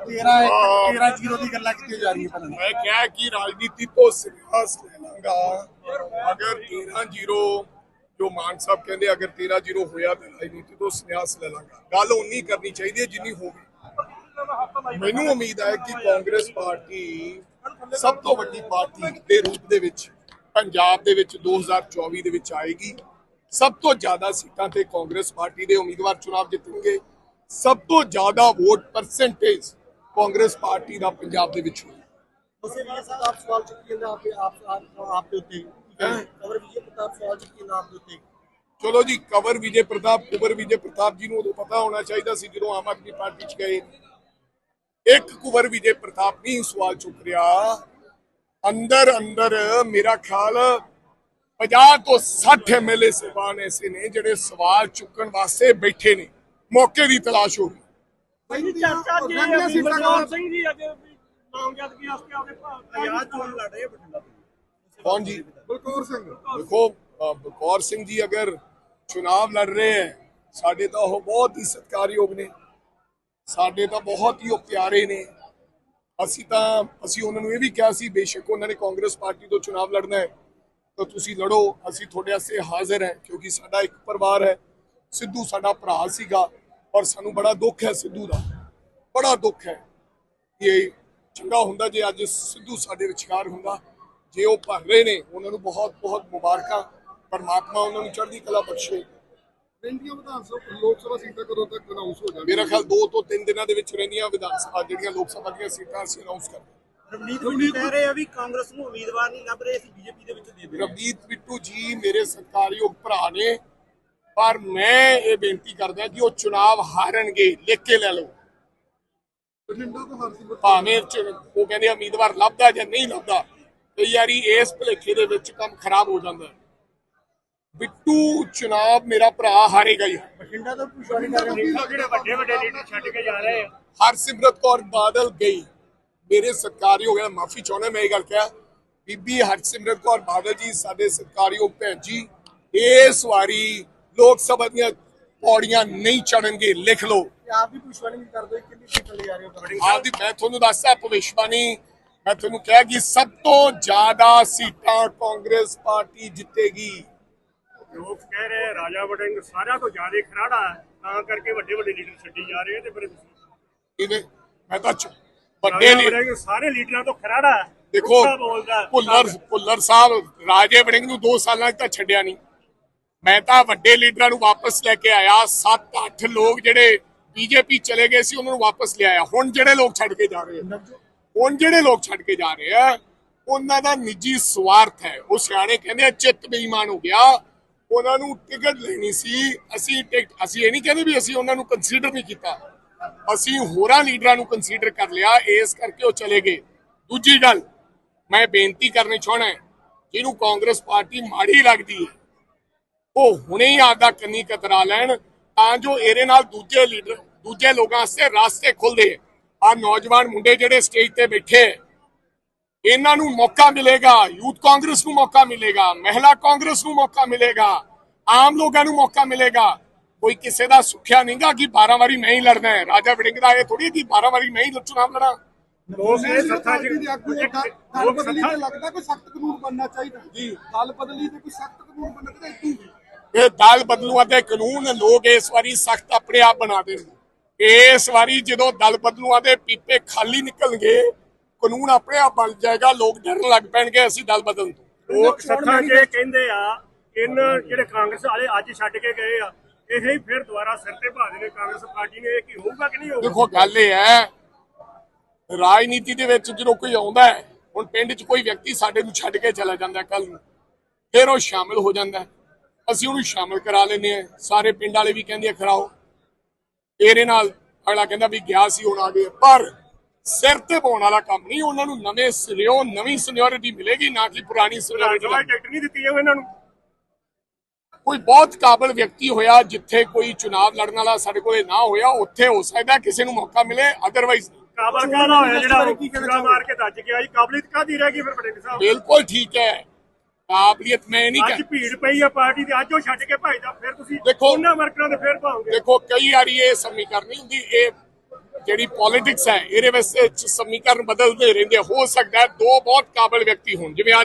13 13 zero ਦੀ ਗੱਲਾਂ ਕੀਤੀਆਂ ਜਾ ਰਹੀਆਂ ਪਰ ਮੈਂ ਕਿਹਾ ਕਿ ਰਾਜਨੀਤੀ ਤੋਂ ਸਿਆਸ ਲੈ ਲਾਂਗਾ। ਅਗਰ 13 ਜ਼ੀਰੋ ਜੋ ਮਾਨ ਸਾਹਿਬ ਕਹਿੰਦੇ ਅਗਰ 13 ਜ਼ੀਰੋ ਹੋਇਆ ਤਾਂ ਰਾਜਨੀਤੀ ਤੋਂ ਸਿਆਸ ਲੈ ਲਾਂਗਾ। ਗੱਲ ਉਨੀ ਕਰਨੀ ਚਾਹੀਦੀ ਹੈ ਜਿੰਨੀ ਹੋਵੇ। ਮੈਨੂੰ ਉਮੀਦ ਹੈ ਕਿ ਕਾਂਗਰਸ ਪਾਰਟੀ ਸਭ ਤੋਂ ਵੱਡੀ ਪਾਰਟੀ ਦੇ ਰੂਪ ਦੇ ਵਿੱਚ ਪੰਜਾਬ ਦੇ ਵਿੱਚ 2024 ਦੇ ਵਿੱਚ ਆਏਗੀ। ਸਭ ਤੋਂ ਜ਼ਿਆਦਾ ਸੀਟਾਂ ਤੇ ਕਾਂਗਰਸ ਪਾਰਟੀ ਦੇ ਉਮੀਦਵਾਰ ਚੁਣਾਵ ਜਿੱਤਣਗੇ। ਸਭ ਤੋਂ ਜ਼ਿਆਦਾ ਵੋਟ ਪਰਸੈਂਟੇਜ ਕਾਂਗਰਸ ਪਾਰਟੀ ਦਾ ਪੰਜਾਬ ਦੇ ਵਿੱਚ ਹੋਈ ਉਸੇ ਵੀ ਆਪ ਸਵਾਲ ਚੁੱਕੀ ਜਾਂਦਾ ਆਪੇ ਆਪ ਆਪ ਆਪ ਦੇ ਉੱਤੇ ਖਬਰ ਵਿਜੇ ਪ੍ਰਤਾਪ ਸਵਾਲ ਚੁੱਕੀ ਜਾਂਦਾ ਆਪ ਦੇ ਉੱਤੇ। ਚਲੋ ਜੀ ਕਵਰ ਵਿਜੇ ਪ੍ਰਤਾਪ ਕੁਵਰ ਵਿਜੇ ਪ੍ਰਤਾਪ ਜੀ ਨੂੰ ਉਦੋਂ ਪਤਾ ਹੋਣਾ ਚਾਹੀਦਾ ਸੀ ਜਦੋਂ ਆਮ ਆਦਮੀ ਪਾਰਟੀ 'ਚ ਗਏ। ਇੱਕ ਕੁਵਰ ਵਿਜੇ ਪ੍ਰਤਾਪ ਨਹੀਂ ਸਵਾਲ ਚੁੱਕ ਰਿਹਾ। ਅੰਦਰ ਅੰਦਰ ਮੇਰਾ ਖਿਆਲ 50 ਤੋਂ 60 ਐਮਐਲਏ ਸਹਿਬਾਨ ਐਸੇ ਨੇ ਜਿਹੜੇ ਸਵਾਲ ਚੁੱਕਣ ਵਾਸਤੇ ਬੈਠੇ ਨੇ। ਮੌਕੇ ਦੀ ਤਲਾਸ਼ ਹੋ ਗਈ। ਨਹੀਂ ਚਰਚਾ ਜੀ ਅਭੀ ਬਲਕਾਰ ਸਿੰਘ ਜੀ ਅੱਜ ਵੀ ਨਾਮਜ਼ਦਗੀ ਵਾਸਤੇ ਆਪਣੇ ਆਜ਼ਾਦ ਚੋਣ ਲੜ ਰਹੇ ਬਠਿੰਡਾ ਤੋਂ ਕੌਣ ਜੀ ਬਲਕੌਰ ਸਿੰਘ। ਦੇਖੋ ਅ, ਬਲਕੌਰ ਸਿੰਘ ਜੀ ਅਗਰ ਚੁਣਾਵ ਲੜ ਰਹੇ ਹੈ ਸਾਡੇ ਤਾਂ ਉਹ ਬਹੁਤ ਹੀ ਸਤਿਕਾਰਯੋਗ ਨੇ। ਸਾਡੇ ਤਾਂ ਬਹੁਤ ਹੀ ਉਹ ਪਿਆਰੇ ਨੇ। ਅਸੀਂ ਤਾਂ ਅਸੀਂ ਉਹਨਾਂ ਨੂੰ ਇਹ ਵੀ ਕਿਹਾ ਸੀ ਬੇਸ਼ੱਕ ਉਹਨਾਂ ਨੇ ਕਾਂਗਰਸ ਪਾਰਟੀ ਤੋਂ ਚੁਣਾਵ ਲੜਨਾ ਹੈ ਤਾਂ ਤੁਸੀਂ ਲੜੋ। ਅਸੀਂ ਤੁਹਾਡੇ ਵਾਸਤੇ ਹਾਜ਼ਰ ਹੈ ਕਿਉਂਕਿ ਸਾਡਾ ਇੱਕ ਪਰਿਵਾਰ ਹੈ। ਸਿੱਧੂ ਸਾਡਾ ਭਰਾ ਸੀਗਾ। ਔਰ ਸਾਨੂੰ ਬੜਾ ਦੁੱਖ ਹੈ ਸਿੱਧੂ ਦਾ। ਬੜਾ ਦੁੱਖ ਹੈ ਇਹ ਚੰਗਾ ਹੁੰਦਾ ਜੇ ਅੱਜ ਸਿੱਧੂ ਸਾਡੇ ਵਿਚਕਾਰ ਹੁੰਦਾ ਜੇ ਉਹ ਭਰ ਰਹੇ ਨੇ ਉਹਨਾਂ ਨੂੰ ਬਹੁਤ ਬਹੁਤ ਮੁਬਾਰਕਾਂ ਪਰਮਾਤਮਾ ਉਹਨਾਂ ਨੂੰ ਚੜ੍ਹਦੀ ਕਲਾ ਬਖਸ਼ੇ। ਇੰਡੀਆ ਵਿਧਾਨ ਸਭਾ ਲੋਕ ਸਭਾ ਸੀਟਾਂ ਕਦੋਂ ਤੱਕ ਅਨਾਉਂਸ ਹੋ ਜਾਣਗੀਆਂ? ਮੇਰਾ ਖਿਆਲ 2 ਤੋਂ 3 ਦਿਨਾਂ ਦੇ ਵਿੱਚ ਰਹਿੰਦੀਆਂ ਵਿਧਾਨ ਸਭਾ ਜਿਹੜੀਆਂ ਲੋਕ ਸਭਾ ਦੀਆਂ ਸੀਟਾਂ ਅਸੀਂ ਅਨਾਉਂਸ ਕਰ ਰਵਨੀਤ ਬਿੱਟੂ ਕਹਿ ਰਹੇ ਆ ਵੀ ਕਾਂਗਰਸ ਨੂੰ ਉਮੀਦਵਾਰ ਨਹੀਂ ਲੱਭ ਰਹੇ ਅਸੀਂ ਬੀਜੇਪੀ ਦੇ ਵਿੱਚ ਦੇ ਦੇ ਰਵਨੀਤ ਬਿੱਟੂ ਜੀ ਮੇਰੇ ਸਤਿਕਾਰਯੋਗ ਭਰਾ ਨੇ ਪਰ ਮੈਂ ਇਹ ਬੇਨਤੀ ਕਰਦਾ ਕਿ ਉਹ ਚੁਣਾਵ ਹਾਰਨਗੇ, ਲਿਖ ਕੇ ਲੈ ਲਓ। ਬਠਿੰਡਾ ਤੋਂ ਹਰਸਿਮਰਤ ਭਾਵੇਂ ਉਹ ਕਹਿੰਦੇ ਉਮੀਦਵਾਰ ਲੱਭਦਾ ਜਾਂ ਨਹੀਂ ਲੱਭਦਾ, ਕਈ ਵਾਰੀ ਇਸ ਭਲੇਖੇ ਦੇ ਵਿੱਚ ਕੰਮ ਖਰਾਬ ਹੋ ਜਾਂਦਾ। ਬਿੱਟੂ, ਚੁਣਾਵ ਮੇਰਾ ਭਰਾ ਹਾਰੇਗਾ ਹੀ। ਬਠਿੰਡਾ ਤੋਂ ਪੁਸ਼ਵਾਰੀ ਜਿਹੜੇ ਵੱਡੇ ਵੱਡੇ ਲੀਡਰ ਛੱਡ ਕੇ ਜਾ ਰਹੇ ਆ ਹਰਸਿਮਰਤ ਕੌਰ ਬਾਦਲ ਗਈ। ਮੇਰੇ ਸਤਿਕਾਰਯੋਗ ਹੈ ਮਾਫੀ ਚਾਹੁੰਦਾ ਮੈਂ ਇਹ ਗੱਲ ਕਿਹਾ। ਬੀਬੀ ਹਰਸਿਮਰਤ ਕੌਰ ਬਾਦਲ ਜੀ, ਸਾਡੇ ਸਤਿਕਾਰਯੋਗ ਭੈਣ ਜੀ, ਇਸ ਵਾਰੀ ਲੋਕ ਸਭਾ ਦੀਆਂ ਪੌੜੀਆਂ ਨਹੀਂ ਚੜਨਗੇ ਲਿਖ ਲਓ ਆਪ ਵੀ ਪੁੱਛਵਾਣੀ ਨਹੀਂ ਕਰਦੇ ਕਿੰਨੀ ਸੀਟਾਂ ਲੈ ਜਾ ਰਹੇ ਹੋ ਤੁਹਾਡੇ ਆਪਦੀ ਮੈਂ ਤੁਹਾਨੂੰ ਦੱਸਦਾ ਭਵਿਸ਼ਬਾਣੀ ਮੈਂ ਤੁਹਾਨੂੰ ਕਿਹਾ ਕਿ ਸਭ ਤੋਂ ਜ਼ਿਆਦਾ ਸੀਟਾਂ ਕਾਂਗਰਸ ਪਾਰਟੀ ਜਿੱਤੇਗੀ ਲੋਕ ਕਹਿ ਰਹੇ ਆ, ਰਾਜਾ ਵੜਿੰਗ ਸਾਰਿਆਂ ਤੋਂ ਜ਼ਿਆਦਾ ਖਰਾੜਾ ਤਾਂ ਕਰਕੇ ਵੱਡੇ ਵੱਡੇ ਲੀਡਰ ਛੱਡੀ ਜਾ ਰਹੇ ਆ ਤੇ ਫਿਰ ਇਹਦੇ ਮੈਂ ਤਾਂ ਵੱਡੇ ਵੜਿੰਗ ਸਾਰੇ ਲੀਡਰਾਂ ਤੋਂ ਖਰਾੜਾ ਹੈ। ਦੇਖੋ। ਭੁੱਲਰ ਭੁੱਲਰ ਸਾਹਿਬ ਰਾਜੇ ਵੜਿੰਗ ਨੂੰ 2 ਸਾਲਾਂ 'ਚ ਤਾਂ ਛੱਡਿਆ ਨਹੀਂ ਮੈਂ ਤਾਂ ਵੱਡੇ ਲੀਡਰਾਂ ਨੂੰ ਵਾਪਸ ਲੈ ਕੇ ਆਇਆ। 7-8 ਲੋਕ ਜਿਹੜੇ ਬੀਜੇਪੀ ਚਲੇ ਗਏ ਸੀ, ਉਹਨਾਂ ਨੂੰ ਵਾਪਸ ਲਿਆਇਆ ਹੁਣ ਜਿਹੜੇ ਲੋਕ ਛੱਡ ਕੇ ਜਾ ਰਹੇ ਆ। ਹੁਣ ਜਿਹੜੇ ਲੋਕ ਛੱਡ ਕੇ ਜਾ ਰਹੇ ਆ, ਉਹਨਾਂ ਦਾ ਨਿੱਜੀ ਸਵਾਰਥ ਹੈ। ਉਹ ਸਿਆਣੇ ਕਹਿੰਦੇ ਆ, ਚਿੱਤ ਬੇਈਮਾਨ ਹੋ ਗਿਆ। ਉਹਨਾਂ ਨੂੰ ਟਿਕਟ ਲੈਣੀ ਸੀ। ਅਸੀਂ ਟਿਕਟ, ਅਸੀਂ ਇਹ ਨਹੀਂ ਕਹਿੰਦੇ ਵੀ ਅਸੀਂ ਉਹਨਾਂ ਨੂੰ ਕੰਸੀਡਰ ਨਹੀਂ ਕੀਤਾ। ਅਸੀਂ ਹੋਰਾਂ ਲੀਡਰਾਂ ਨੂੰ ਕੰਸੀਡਰ ਕਰ ਲਿਆ। ਇਸ ਕਰਕੇ ਉਹ ਚਲੇ ਗਏ। ਦੂਜੀ ਗੱਲ, ਮੈਂ ਬੇਨਤੀ ਕਰਨੀ ਚਾਹਣਾ ਜਿਹਨੂੰ ਕਾਂਗਰਸ ਪਾਰਟੀ ਮਾੜੀ ਲੱਗਦੀ ਹੈ ਉਹ ਹੁਣੇ ਹੀ ਆਦਾ ਕੰਨੀ ਕਤਰਾ ਲੈਣ ਤਾਂ ਜੋ ਇਹਦੇ ਨਾਲ ਦੂਜੇ ਲੀਡਰ ਦੂਜੇ ਲੋਕਾਂ ਵਾਸਤੇ ਰਾਸਤੇ ਖੁੱਲਦੇ ਆ ਨੌਜਵਾਨ ਮੁੰਡੇ ਜਿਹੜੇ ਸਟੇਜ ਤੇ ਬੈਠੇ ਇਹਨਾਂ ਨੂੰ ਮੌਕਾ ਮਿਲੇਗਾ ਯੂਥ ਕਾਂਗਰਸ ਨੂੰ ਮੌਕਾ ਮਿਲੇਗਾ ਮਹਿਲਾ ਕਾਂਗਰਸ ਨੂੰ ਮੌਕਾ ਮਿਲੇਗਾ ਆਮ ਲੋਕਾਂ ਨੂੰ ਮੌਕਾ ਮਿਲੇਗਾ। ਕੋਈ ਕਿਸੇ ਦਾ ਸੁੱਖਿਆ ਨਹੀਂਗਾ ਕਿ 12 ਵਾਰੀ ਮੈਂ ਹੀ ਲੜਨਾ ਹੈ। ਰਾਜਾ ਵੜਿੰਗ ਦਾ ਇਹ ਥੋੜੀ ਕਿ 12 ਵਾਰੀ ਮੈਂ ਹੀ ਚੁਣਾਵ ਲੜਾਂ। ਲੋਕ ਸੱਥਾਂ ਦਲ ਲੋਕ ਬਦਲੀ ਸੱਥਾਂ ਤੇ ਲੱਗਦਾ ਕੋਈ ਸਖਤ ਕਾਨੂੰਨ ਬਣਨਾ ਚਾਹੀਦਾ। ਜੀ। ਦਲ ਬਦਲੀ ਤੇ ਕੋਈ ਸਖਤ ਕਾਨੂੰਨ ਬਣਨਾ ਚਾਹੀਦਾ ਇਤੂ ਇਹ ਦਲ ਬਦਲੂਆਂ ਦੇ ਕਾਨੂੰਨ ਲੋਕ ਇਸ ਵਾਰੀ ਸਖਤ ਆਪਣੇ ਆਪ ਬਣਾ ਦੇਣਗੇ ਇਸ ਵਾਰੀ ਜਦੋਂ ਦਲ ਬਦਲੂਆਂ ਦੇ ਪੀਪੇ ਖਾਲੀ ਨਿਕਲਣਗੇ ਕਾਨੂੰਨ ਆਪਣੇ ਆਪ ਬਣ ਜਾਏਗਾ ਲੋਕ ਡਰਨ ਲੱਗ ਪੈਣਗੇ ਅਸੀਂ ਦਲ ਬਦਲਣ ਤੋਂ। ਲੋਕ 'ਚ ਇਹ ਕਹਿੰਦੇ ਆ ਇਨ ਜਿਹੜੇ ਕਾਂਗਰਸ ਵਾਲੇ ਅੱਜ ਛੱਡ ਕੇ ਗਏ ਆ ਇਹ ਹੀ ਫਿਰ ਦੁਬਾਰਾ ਸਿਰ ਤੇ ਪਾ ਦੇਣੇ ਕਾਂਗਰਸ ਪਾਰਟੀ ਨੇ ਇਹ ਕੀ ਹੋਊਗਾ ਕਿ ਨਹੀਂ ਹੋਊਗਾ? ਦੇਖੋ ਗੱਲ ਇਹ ਹੈ ਰਾਜਨੀਤੀ ਦੇ ਵਿੱਚ ਜਦੋਂ ਕੋਈ ਆਉਂਦਾ ਹੈ ਹੁਣ ਪਿੰਡ 'ਚ ਕੋਈ ਵਿਅਕਤੀ ਸਾਡੇ ਨੂੰ ਛੱਡ ਕੇ ਚਲਾ ਜਾਂਦਾ ਕੱਲ ਨੂੰ ਫਿਰ ਉਹ ਸ਼ਾਮਿਲ ਹੋ ਜਾਂਦਾ। ਅਸੀਂ ਉਹਨੂੰ ਸ਼ਾਮਿਲ ਕਰਾ ਲੈਂਦੇ ਆ ਸਾਰੇ ਪਿੰਡ ਵਾਲੇ ਵੀ ਕਹਿੰਦੇ ਆ ਕਰਾਓ ਇਹਦੇ ਨਾਲ ਅਗਲਾ ਕਹਿੰਦਾ ਵੀ ਗਿਆ ਸੀ ਹੁਣ ਆ ਗਏ। ਪਰ ਸਿਰ ਤੇ ਪਾਉਣ ਵਾਲਾ ਕੰਮ ਨਹੀਂ ਉਹਨਾਂ ਨੂੰ ਨਵੇਂ ਸਿਰਿਓਂ ਨਵੀਂ ਸੀਨੀਅਰਿਟੀ ਮਿਲੇਗੀ ਨਾ ਕਿ ਪੁਰਾਣੀ ਸੀਨੀਅਰਿਟੀ ਰਾਜਵਾ ਟਿਕਟ ਨਹੀਂ ਦਿੱਤੀ ਜਾਵੇ ਇਹਨਾਂ ਨੂੰ? ਕੋਈ ਬਹੁਤ ਕਾਬਲ ਵਿਅਕਤੀ ਹੋਇਆ ਜਿੱਥੇ ਕੋਈ ਚੁਣਾਵ ਲੜਨ ਵਾਲਾ ਸਾਡੇ ਕੋਲੇ ਨਾ ਹੋਇਆ ਉੱਥੇ ਹੋ ਸਕਦਾ ਕਿਸੇ ਨੂੰ ਮੌਕਾ ਮਿਲੇ ਅਦਰਵਾਈਜ਼ ਕਾਬਲ ਕਾਹਦਾ ਹੋਇਆ ਜਿਹੜਾ ਮਾਰ ਕੇ ਦੱਜ ਗਿਆ ਜੀ ਕਾਬਲੀਅਤ ਕਾਦੀ ਰਹਿ ਗਈ ਫਿਰ ਬੜੇ ਸਾਹਿਬ ਬਿਲਕੁਲ ਠੀਕ ਹੈ। ਕਾਬਲੀਅਤ ਮੈਂ ਨਹੀਂ ਅੱਜ ਭੀੜ ਪਈ ਆ ਪਾਰਟੀ ਤੇ ਅੱਜ ਉਹ ਛੱਡ ਕੇ ਭਜਦਾ ਫਿਰ ਤੁਸੀਂ ਦੇਖੋ- ਉਹਨਾਂ ਵਰਕਰਾਂ ਦੇ ਫਿਰ ਭਾਉਂਗੇ ਦੇਖੋ ਕਈ ਵਾਰੀ ਇਹ ਸਮੀਕਰਨ ਨਹੀਂ ਹੁੰਦੀ ਇਹ ਜਿਹੜੀ ਪੋਲਿਟਿਕਸ ਹੈ ਇਹਦੇ ਵਿੱਚ ਸਮੀਕਰਨ ਬਦਲਦੇ ਰਹਿੰਦੇ। ਹੋ ਸਕਦਾ ਦੋ ਬਹੁਤ ਕਾਬਲ ਵਿਅਕਤੀ ਹੋਣ ਜਿਵੇਂ ਅੱਜ